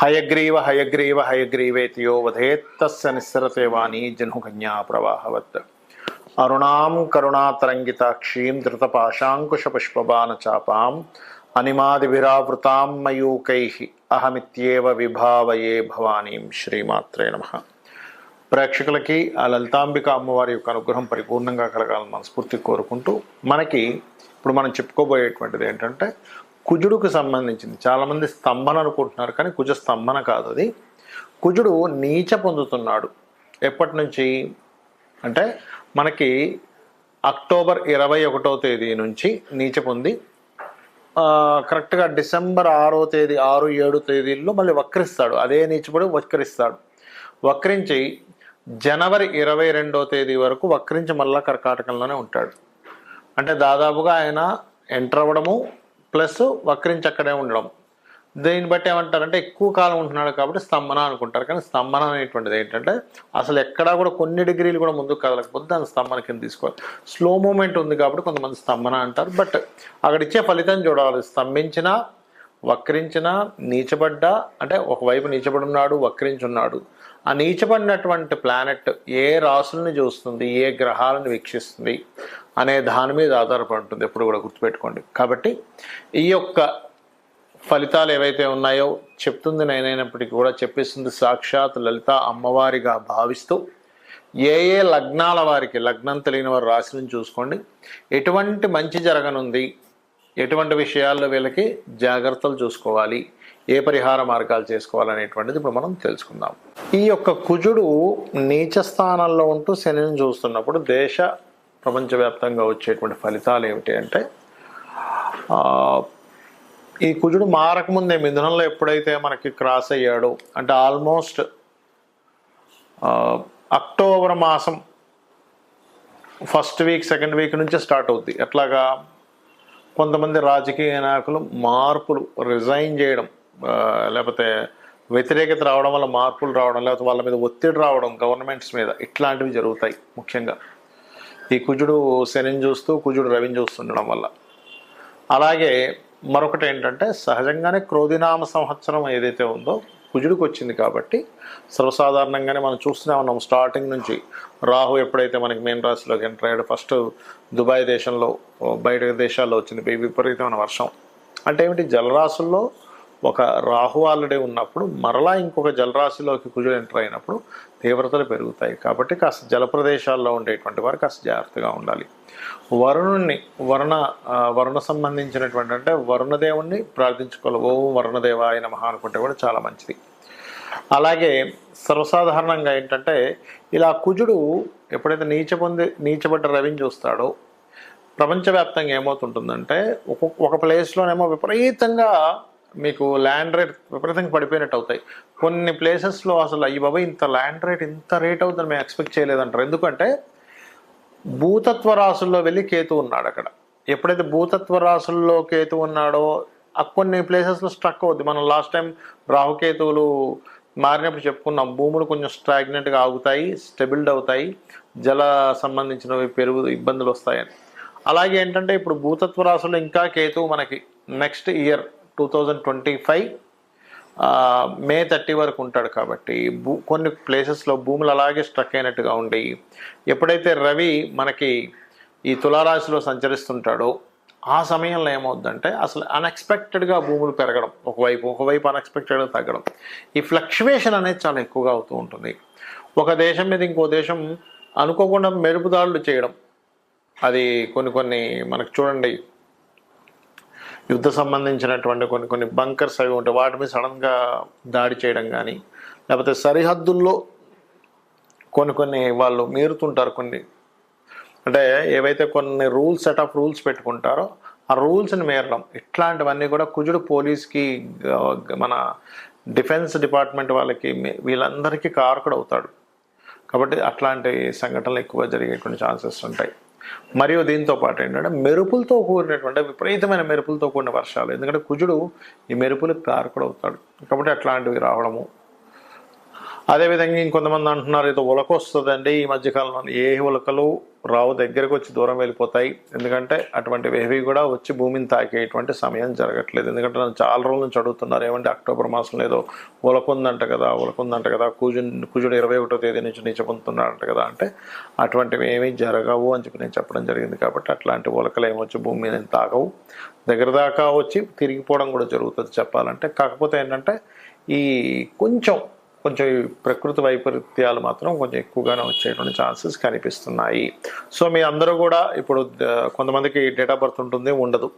హయగ్రీవ హయగ్రీవ హయగ్రీవేతియో వధేత్తస్య నిస్సరతే వాణి జన్హుకన్యా ప్రవాహవత్. అరుణాం కరుణాతరంగితాక్షీం ధృతపాశాంకుశపుష్పబాణ చాపాం అనిమాదిభిరావృతాం మయూకై. అహమిత్యేవ విభావయే భవానీం శ్రీమాత్రే నమ. ప్రేక్షకులకి ఆ లలితాంబిక అమ్మవారి యొక్క అనుగ్రహం పరిపూర్ణంగా కలగాలని మనస్ఫూర్తి కోరుకుంటూ మనకి ఇప్పుడు మనం చెప్పుకోబోయేటువంటిది ఏంటంటే కుజుడుకు సంబంధించింది. చాలామంది స్తంభన అనుకుంటున్నారు కానీ కుజ స్తంభన కాదు అది. కుజుడు నీచ పొందుతున్నాడు. ఎప్పటి నుంచి? అంటే మనకి అక్టోబర్ ఇరవై ఒకటో తేదీ నుంచి నీచ పొంది కరెక్ట్గా డిసెంబర్ ఆరో తేదీ ఆరు ఏడు తేదీల్లో మళ్ళీ వక్రిస్తాడు. అదే నీచపడి వక్రిస్తాడు. వక్రించి జనవరి ఇరవై రెండో తేదీ వరకు వక్రించి మళ్ళా కర్కాటకంలోనే ఉంటాడు. అంటే దాదాపుగా ఆయన ఎంటర్ అవ్వడము ప్లస్ వక్రించి అక్కడే ఉండడం. దీన్ని బట్టి ఏమంటారంటే ఎక్కువ కాలం ఉంటున్నాడు కాబట్టి స్తంభన అనుకుంటారు. కానీ స్తంభన అనేటువంటిది ఏంటంటే అసలు ఎక్కడా కూడా కొన్ని డిగ్రీలు కూడా ముందుకు కదలకపోతే దాని స్తంభన కింద తీసుకోవాలి. స్లో మూమెంట్ ఉంది కాబట్టి కొంతమంది స్తంభన అంటారు. బట్ అక్కడ ఇచ్చే ఫలితం చూడాలి. స్తంభించినా వక్రించిన నీచబడ్డ అంటే ఒకవైపు నీచబడున్నాడు వక్రించున్నాడు. ఆ నీచబడినటువంటి ప్లానెట్ ఏ రాసుల్ని చూస్తుంది ఏ గ్రహాలను వీక్షిస్తుంది అనే దాని మీద ఆధారపడి ఉంటుంది. ఎప్పుడు కూడా గుర్తుపెట్టుకోండి. కాబట్టి ఈ యొక్క ఫలితాలు ఏవైతే ఉన్నాయో చెప్తుంది నేనైనప్పటికీ కూడా చెప్పిస్తుంది సాక్షాత్ లలిత అమ్మవారిగా భావిస్తూ ఏ ఏ లగ్నాల వారికి లగ్నం తెలియని వారు రాశిని చూసుకోండి. ఎటువంటి మంచి జరగనుంది ఎటువంటి విషయాల్లో వీళ్ళకి జాగ్రత్తలు చూసుకోవాలి ఏ పరిహార మార్గాలు చేసుకోవాలనేటువంటిది ఇప్పుడు మనం తెలుసుకుందాం. ఈ యొక్క కుజుడు నీచ స్థానంలో ఉంటూ శనిని చూస్తున్నప్పుడు దేశ ప్రపంచవ్యాప్తంగా వచ్చేటువంటి ఫలితాలు ఏమిటి అంటే ఈ కుజుడు మారకముందే మిథునంలో ఎప్పుడైతే మనకి క్రాస్ అయ్యాడో అంటే ఆల్మోస్ట్ అక్టోబర్ మాసం ఫస్ట్ వీక్ సెకండ్ వీక్ నుంచి స్టార్ట్ అవుద్ది. ఎట్లాగా కొంతమంది రాజకీయ నాయకులు మార్పులు రిజైన్ చేయడం లేకపోతే వ్యతిరేకత రావడం వల్ల మార్పులు రావడం లేకపోతే వాళ్ళ మీద ఒత్తిడి రావడం గవర్నమెంట్స్ మీద ఇట్లాంటివి జరుగుతాయి ముఖ్యంగా. ఈ కుజుడు శనిని చూస్తూ కుజుడు రవిని చూస్తుండడం వల్ల. అలాగే మరొకటి ఏంటంటే సహజంగానే క్రోధినామ సంవత్సరం ఏదైతే ఉందో కుజుడికి వచ్చింది కాబట్టి సర్వసాధారణంగానే మనం చూస్తూనే ఉన్నాం స్టార్టింగ్ నుంచి రాహు ఎప్పుడైతే మనకి మెయిన్ రాశిలోకి ఎంటర్ అయ్యాడు ఫస్ట్ దుబాయ్ దేశంలో బయట దేశాల్లో వచ్చింది విపరీతమైన వర్షం. అంటే ఏమిటి? జలరాశుల్లో ఒక రాహు ఆల్రెడీ ఉన్నప్పుడు మరలా ఇంకొక జలరాశిలోకి కుజుడు ఎంటర్ అయినప్పుడు తీవ్రతలు పెరుగుతాయి. కాబట్టి కాస్త జల ప్రదేశాల్లో ఉండేటువంటి వారు కాస్త జాగ్రత్తగా ఉండాలి. వరుణుణ్ణి వరుణ వరుణ సంబంధించినటువంటి అంటే వరుణదేవుణ్ణి ప్రార్థించుకోవాలి. ఓం వరుణదేవాయ మహా అనుకుంటే కూడా చాలా మంచిది. అలాగే సర్వసాధారణంగా ఏంటంటే ఇలా కుజుడు ఎప్పుడైతే నీచ పొంది నీచబడ్డ రవిని చూస్తాడో ప్రపంచవ్యాప్తంగా ఏమవుతుంటుందంటే ఒక్కొక్క ఒక ప్లేస్లోనేమో విపరీతంగా మీకు ల్యాండ్ రేట్ విపరీతంగా పడిపోయినట్టు అవుతాయి. కొన్ని ప్లేసెస్లో అసలు ఈ బాబా ఇంత ల్యాండ్ రేట్ ఇంత రేట్ అవుతుందని మేము ఎక్స్పెక్ట్ చేయలేదంటారు. ఎందుకంటే భూతత్వ రాసుల్లో వెళ్ళి కేతు ఉన్నాడు అక్కడ. ఎప్పుడైతే భూతత్వ రాసుల్లో కేతు ఉన్నాడో కొన్ని ప్లేసెస్లో స్ట్రక్ అవుద్ది. మనం లాస్ట్ టైం రాహుకేతువులు మారినప్పుడు చెప్పుకున్నాం భూములు కొంచెం స్ట్రాగ్నెంట్గా ఆగుతాయి స్టెబిల్డ్ అవుతాయి జల సంబంధించినవి పెరుగు ఇబ్బందులు వస్తాయని. అలాగే ఏంటంటే ఇప్పుడు భూతత్వ రాసులు ఇంకా కేతువు మనకి next year two thousand twenty five May thirty వరకు ఉంటాడు కాబట్టి భూ కొన్ని ప్లేసెస్లో భూములు అలాగే స్ట్రక్ అయినట్టుగా ఉండి ఎప్పుడైతే రవి మనకి ఈ తులారాశిలో సంచరిస్తుంటాడో ఆ సమయంలో ఏమవుద్దంటే అసలు అన్ఎక్స్పెక్టెడ్గా భూములు పెరగడం ఒకవైపు ఒకవైపు అన్ఎక్స్పెక్టెడ్గా తగ్గడం ఈ ఫ్లక్చువేషన్ అనేది చాలా ఎక్కువగా అవుతూ ఉంటుంది. ఒక దేశం మీద ఇంకో దేశం అనుకోకుండా మెరుపుదాడులు చేయడం అది కొన్ని కొన్ని మనకు చూడండి యుద్ధ సంబంధించినటువంటి కొన్ని కొన్ని బంకర్స్ అవి ఉంటాయి. వాటి మీద సడన్గా దాడి చేయడం కానీ లేకపోతే సరిహద్దుల్లో కొన్ని కొన్ని వాళ్ళు మీరుతుంటారు కొన్ని. అంటే ఏవైతే కొన్ని రూల్స్ సెట్ ఆఫ్ రూల్స్ పెట్టుకుంటారో ఆ రూల్స్ని మేరడం. ఇట్లాంటివన్నీ కూడా కుజుడు పోలీస్కి మన డిఫెన్స్ డిపార్ట్మెంట్ వాళ్ళకి వీళ్ళందరికీ కారకుడు అవుతాడు. కాబట్టి అట్లాంటి సంఘటనలు ఎక్కువ జరిగేటువంటి ఛాన్సెస్ ఉంటాయి. మరియు దీంతో పాటు ఏంటంటే మెరుపులతో కూడినటువంటి విపరీతమైన మెరుపులతో కూడిన వర్షాలు. ఎందుకంటే కుజుడు ఈ మెరుపులకు కారకుడు అవుతాడు. కాబట్టి అట్లాంటివి రావడము అదేవిధంగా ఇంకొంతమంది అంటున్నారు ఏదో ఉలక వస్తుందండి ఈ మధ్యకాలంలో ఏ ఉలకలు రావు దగ్గరకు వచ్చి దూరం వెళ్ళిపోతాయి. ఎందుకంటే అటువంటి ఏవి కూడా వచ్చి భూమిని తాకేటువంటి సమయం జరగట్లేదు. ఎందుకంటే నన్ను చాలా రోజుల నుంచి అడుగుతున్నారు ఏమంటే అక్టోబర్ మాసంలో ఏదో ఉలకుందంట కదా ఉలకుందంట కదా కూజు కుజుడు ఇరవై ఒకటో తేదీ నుంచి నీచ పొందుతున్నాడంట కదా అంటే అటువంటివి ఏమీ జరగవు అని చెప్పి నేను చెప్పడం జరిగింది కాబట్టి అట్లాంటి ఉలకలు ఏమొచ్చి భూమి మీద తాగవు. దగ్గర దాకా వచ్చి తిరిగిపోవడం కూడా జరుగుతుంది చెప్పాలంటే. కాకపోతే ఏంటంటే ఈ కొంచెం కొంచెం ప్రకృతి వైపరీత్యాలు మాత్రం కొంచెం ఎక్కువగానే వచ్చేటువంటి ఛాన్సెస్ కనిపిస్తున్నాయి. సో మీ అందరూ కూడా ఇప్పుడు కొంతమందికి డేట్ ఆఫ్ బర్త్ ఉంటుంది ఉండదు.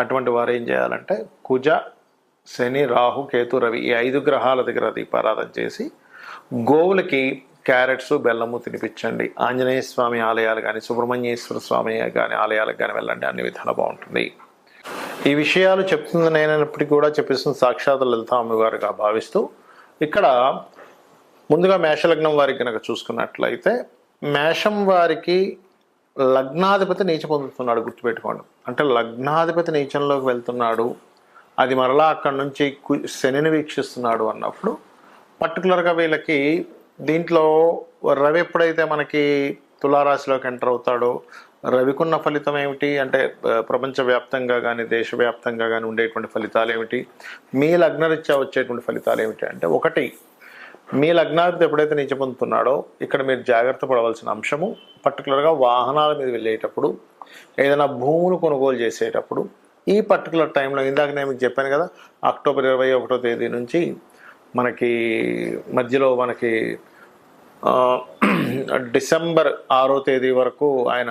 అటువంటి వారు ఏం చేయాలంటే కుజ శని రాహు కేతు రవి ఈ ఐదు గ్రహాల దగ్గర దీపారాధన చేసి గోవులకి క్యారెట్స్ బెల్లము తినిపించండి. ఆంజనేయ స్వామి ఆలయాలు కానీ సుబ్రహ్మణ్యేశ్వర స్వామి కానీ ఆలయాలకు కానీ వెళ్ళండి. అన్ని విధాలు బాగుంటుంది. ఈ విషయాలు చెప్తుంది నేనప్పటికీ కూడా చెప్పిస్తుంది సాక్షాత్ లలిత అమ్మగారుగా భావిస్తూ ఇక్కడ ముందుగా మేషలగ్నం వారికి కనుక చూసుకున్నట్లయితే మేషం వారికి లగ్నాధిపతి నీచ పొందుతున్నాడు గుర్తుపెట్టుకోండి. అంటే లగ్నాధిపతి నీచంలోకి వెళ్తున్నాడు అది మరలా అక్కడి నుంచి శనిని వీక్షిస్తున్నాడు అన్నప్పుడు పర్టికులర్గా వీళ్ళకి దీంట్లో రవి ఎప్పుడైతే మనకి తులారాశిలోకి ఎంటర్ అవుతాడో రవికున్న ఫలితం ఏమిటి? అంటే ప్రపంచవ్యాప్తంగా కానీ దేశవ్యాప్తంగా కానీ ఉండేటువంటి ఫలితాలు ఏమిటి? మీ లగ్నరీత్యా వచ్చేటువంటి ఫలితాలు ఏమిటి? అంటే ఒకటి మీ లగ్నాధిపతి ఎప్పుడైతే నీచ పొందుతున్నాడో ఇక్కడ మీరు జాగ్రత్త పడవలసిన అంశము పర్టికులర్గా వాహనాల మీద వెళ్ళేటప్పుడు ఏదైనా భూములు కొనుగోలు చేసేటప్పుడు ఈ పర్టికులర్ టైంలో ఇందాక నేను మీకు చెప్పాను కదా అక్టోబర్ ఇరవై ఒకటో తేదీ నుంచి మనకి మధ్యలో మనకి డిసెంబర్ ఆరో తేదీ వరకు ఆయన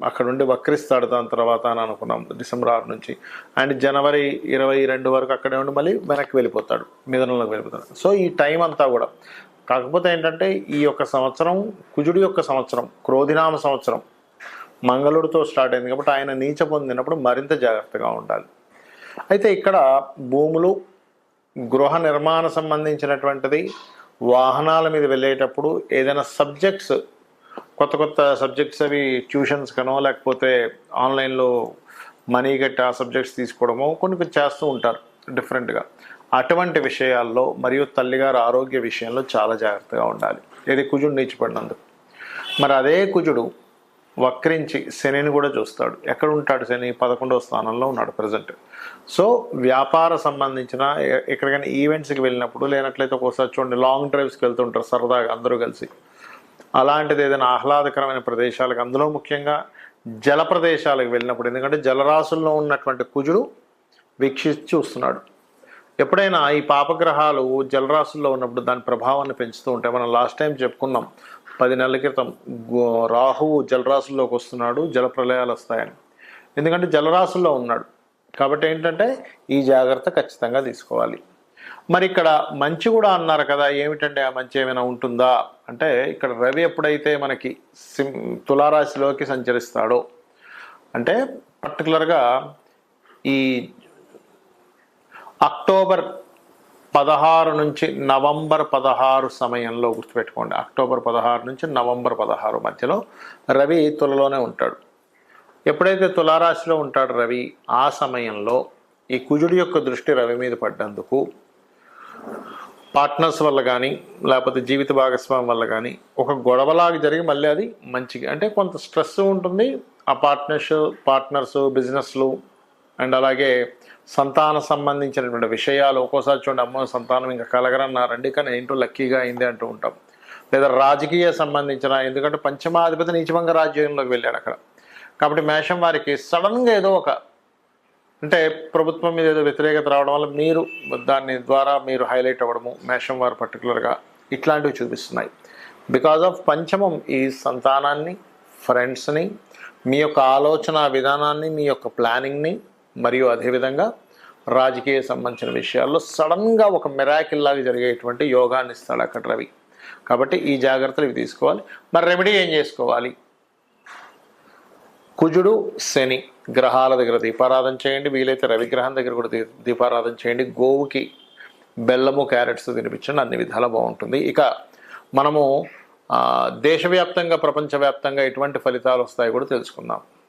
అక్కడుండి వక్రిస్తాడు. దాని తర్వాత అని అనుకున్నాం. డిసెంబర్ ఆరు నుంచి అండ్ జనవరి ఇరవై రెండు వరకు అక్కడే ఉండి మళ్ళీ వెనక్కి వెళ్ళిపోతాడు. మిథునంలోకి వెళ్ళిపోతాడు. సో ఈ టైం అంతా కూడా కాకపోతే ఏంటంటే ఈ యొక్క సంవత్సరం కుజుడి యొక్క సంవత్సరం క్రోధినామ సంవత్సరం మంగళుడితో స్టార్ట్ అయింది కాబట్టి ఆయన నీచ పొందినప్పుడు మరింత జాగ్రత్తగా ఉండాలి. అయితే ఇక్కడ భూములు గృహ నిర్మాణ సంబంధించినటువంటిది వాహనాల మీద వెళ్ళేటప్పుడు ఏదైనా సబ్జెక్ట్స్ కొత్త కొత్త సబ్జెక్ట్స్ అవి ట్యూషన్స్ కనో లేకపోతే ఆన్లైన్లో మనీ కట్టి ఆ సబ్జెక్ట్స్ తీసుకోవడమో కొన్ని కొన్ని చేస్తూ ఉంటారు డిఫరెంట్గా. అటువంటి విషయాల్లో మరియు తల్లిగారు ఆరోగ్య విషయంలో చాలా జాగ్రత్తగా ఉండాలి. ఇది కుజుడు నీచిపడినందుకు. మరి అదే కుజుడు వక్రించి శనిని కూడా చూస్తాడు. ఎక్కడ ఉంటాడు శని? పదకొండవ స్థానంలో ఉన్నాడు ప్రజెంట్ సో వ్యాపార సంబంధించిన ఎక్కడికైనా ఈవెంట్స్కి వెళ్ళినప్పుడు లేనట్లయితే ఒక్కోసారి చూడండి లాంగ్ డ్రైవ్స్కి వెళ్తుంటారు సరదాగా అందరూ కలిసి. అలాంటిది ఏదైనా ఆహ్లాదకరమైన ప్రదేశాలకు అందులో ముఖ్యంగా జల ప్రదేశాలకు వెళ్ళినప్పుడు ఎందుకంటే జలరాశుల్లో ఉన్నటువంటి కుజుడు వీక్షించి చూస్తున్నాడు. ఎప్పుడైనా ఈ పాపగ్రహాలు జలరాశుల్లో ఉన్నప్పుడు దాని ప్రభావాన్ని పెంచుతూ ఉంటాయి. మనం లాస్ట్ టైం చెప్పుకున్నాం పది నెలల క్రితం గో- రాహువు జలరాశుల్లోకి వస్తున్నాడు జల ప్రళయాలు వస్తాయని. ఎందుకంటే జలరాశుల్లో ఉన్నాడు. కాబట్టి ఏంటంటే ఈ జాగ్రత్త ఖచ్చితంగా తీసుకోవాలి. మరి ఇక్కడ మంచి కూడా అన్నారు కదా ఏమిటంటే ఆ మంచి ఏమైనా ఉంటుందా? అంటే ఇక్కడ రవి ఎప్పుడైతే మనకి సిం తులారాశిలోకి సంచరిస్తాడో అంటే పర్టికులర్గా ఈ అక్టోబర్ పదహారు నుంచి నవంబర్ పదహారు సమయంలో గుర్తుపెట్టుకోండి. అక్టోబర్ పదహారు నుంచి నవంబర్ పదహారు మధ్యలో రవి తులలోనే ఉంటాడు. ఎప్పుడైతే తులారాశిలో ఉంటాడు రవి ఆ సమయంలో ఈ కుజుడి యొక్క దృష్టి రవి మీద పడ్డందుకు పార్ట్నర్స్ వల్ల కానీ లేకపోతే జీవిత భాగస్వామి వల్ల కానీ ఒక గొడవలాగా జరిగి మళ్ళీ అది మంచిగా అంటే కొంత స్ట్రెస్ ఉంటుంది. ఆ పార్ట్నర్స్ పార్ట్నర్స్ బిజినెస్లు అండ్ అలాగే సంతాన సంబంధించినటువంటి విషయాలు ఒక్కోసారి చూడండి అమ్మ సంతానం ఇంకా కలగరన్నారండి కానీ ఏంటో లక్కీగా అయింది అంటూ ఉంటాం. లేదా రాజకీయ సంబంధించిన ఎందుకంటే పంచమాధిపతి నీచభంగ రాజ్యంలోకి వెళ్ళాడు అక్కడ. కాబట్టి మేషం వారికి సడన్గా ఏదో ఒక అంటే ప్రభుత్వం మీద ఏదో వ్యతిరేకత రావడం వల్ల మీరు దాని ద్వారా మీరు హైలైట్ అవ్వడము మేషం వారు పర్టికులర్గా ఇట్లాంటివి చూపిస్తున్నాయి. బికాజ్ ఆఫ్ పంచమం ఈ సంతానాన్ని ఫ్రెండ్స్ని మీ యొక్క ఆలోచన విధానాన్ని మీ యొక్క ప్లానింగ్ని మరియు అదేవిధంగా రాజకీయ సంబంధించిన విషయాల్లో సడన్గా ఒక మిరాకిల్ లాగా జరిగేటువంటి యోగాన్ని ఇస్తాడు అక్కడ రవి. కాబట్టి ఈ జాగ్రత్తలు ఇవి తీసుకోవాలి. మరి రెమెడీ ఏం చేసుకోవాలి? కుజుడు శని గ్రహాల దగ్గర దీపారాధన చేయండి. వీలైతే రవిగ్రహం దగ్గర కూడా దీపారాధన చేయండి. గోవుకి బెల్లము క్యారెట్స్ తినిపించండి. అన్ని విధాలా బాగుంటుంది. ఇక మనము దేశవ్యాప్తంగా ప్రపంచవ్యాప్తంగా ఎటువంటి ఫలితాలు వస్తాయో కూడా తెలుసుకుందాం.